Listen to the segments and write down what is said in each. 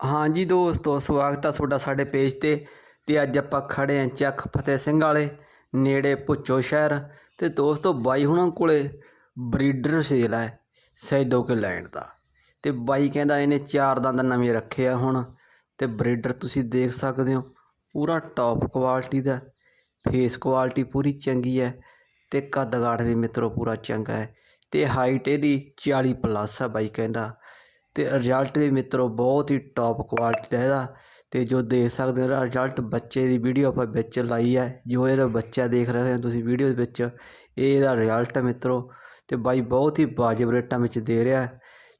ਹਾਂਜੀ ਦੋਸਤੋ, ਸਵਾਗਤ ਆ ਤੁਹਾਡਾ ਸਾਡੇ ਪੇਜ ਤੇ ਤੇ ਅੱਜ ਆਪਾਂ ਖੜੇ ਆਂ ਚੱਕ ਫਤਿਹ ਸਿੰਘ ਵਾਲੇ, ਨੇੜੇ ਭੁੱਚੋ ਸ਼ਹਿਰ ਤੇ ਦੋਸਤੋ ਬਾਈ ਹੁਣਾਂ ਕੋਲੇ ਬਰੀਡਰ ਸੇਲ ਹੈ ਸੈਦੋ ਕੇ ਲੈਂਡ ਦਾ ਤੇ ਬਾਈ ਕਹਿੰਦਾ ਇਹਨੇ ਚਾਰ ਦੰਦ ਨਵੇਂ ਰੱਖੇ ਆ ਹੁਣ ਤੇ ਬਰੀਡਰ ਤੁਸੀਂ ਦੇਖ ਸਕਦੇ ਹੋ, ਪੂਰਾ ਟੌਪ ਕੁਆਲਿਟੀ ਦਾ ਫੇਸ ਕੁਆਲਿਟੀ ਪੂਰੀ ਚੰਗੀ ਹੈ ਤੇ ਕੱਦ ਕਾਠ ਵੀ ਮਿੱਤਰੋ ਪੂਰਾ ਚੰਗਾ ਹੈ ਤੇ ਹਾਈਟ ਇਹਦੀ 40 ਪਲੱਸ ਆ ਬਾਈ ਕਹਿੰਦਾ। ਅਤੇ ਰਿਜ਼ਲਟ ਵੀ ਮਿੱਤਰੋ ਬਹੁਤ ਹੀ ਟੋਪ ਕੁਆਲਿਟੀ ਦਾ ਇਹਦਾ। ਅਤੇ ਜੋ ਦੇਖ ਸਕਦੇ ਹੋ ਇਹਦਾ ਰਿਜ਼ਲਟ ਬੱਚੇ ਦੀ ਵੀਡੀਓ ਆਪਾਂ ਵਿੱਚ ਲਾਈ ਹੈ। ਜੋ ਇਹਦਾ ਬੱਚਾ ਦੇਖ ਰਹੇ ਹੋ ਤੁਸੀਂ ਵੀਡੀਓ ਦੇ ਵਿੱਚ, ਇਹ ਇਹਦਾ ਰਿਜ਼ਲਟ ਹੈ ਮਿੱਤਰੋ। ਤੇ ਬਾਈ ਬਹੁਤ ਹੀ ਵਾਜਬ ਰੇਟਾਂ ਵਿੱਚ ਦੇ ਰਿਹਾ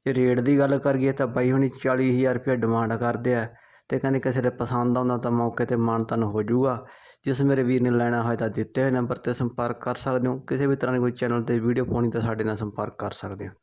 ਜੇ ਰੇਟ ਦੀ ਗੱਲ ਕਰੀਏ ਤਾਂ ਬਾਈ ਹੁਣੀ 40000 ਰੁਪਏ ਡਿਮਾਂਡ ਕਰਦੇ ਆ। ਅਤੇ ਕਹਿੰਦੇ ਕਿਸੇ ਦੇ ਪਸੰਦ ਆਉਂਦਾ ਤਾਂ ਮੌਕੇ ਤੇ ਮਾਨਤਨ ਹੋ ਜਾਊਗਾ। ਜਿਸ ਮੇਰੇ ਵੀਰ ਨੇ ਲੈਣਾ ਹੋਏ ਤਾਂ ਦਿੱਤੇ ਹੋਏ ਨੰਬਰ ਤੇ ਸੰਪਰਕ ਕਰ ਸਕਦੇ ਹੋ। ਕਿਸੇ ਵੀ ਤਰ੍ਹਾਂ ਦੀ ਕੋਈ ਚੈਨਲ ਤੇ ਵੀਡੀਓ ਪਾਉਣੀ ਤਾਂ ਸਾਡੇ ਨਾਲ ਸੰਪਰਕ ਕਰ ਸਕਦੇ ਹੋ।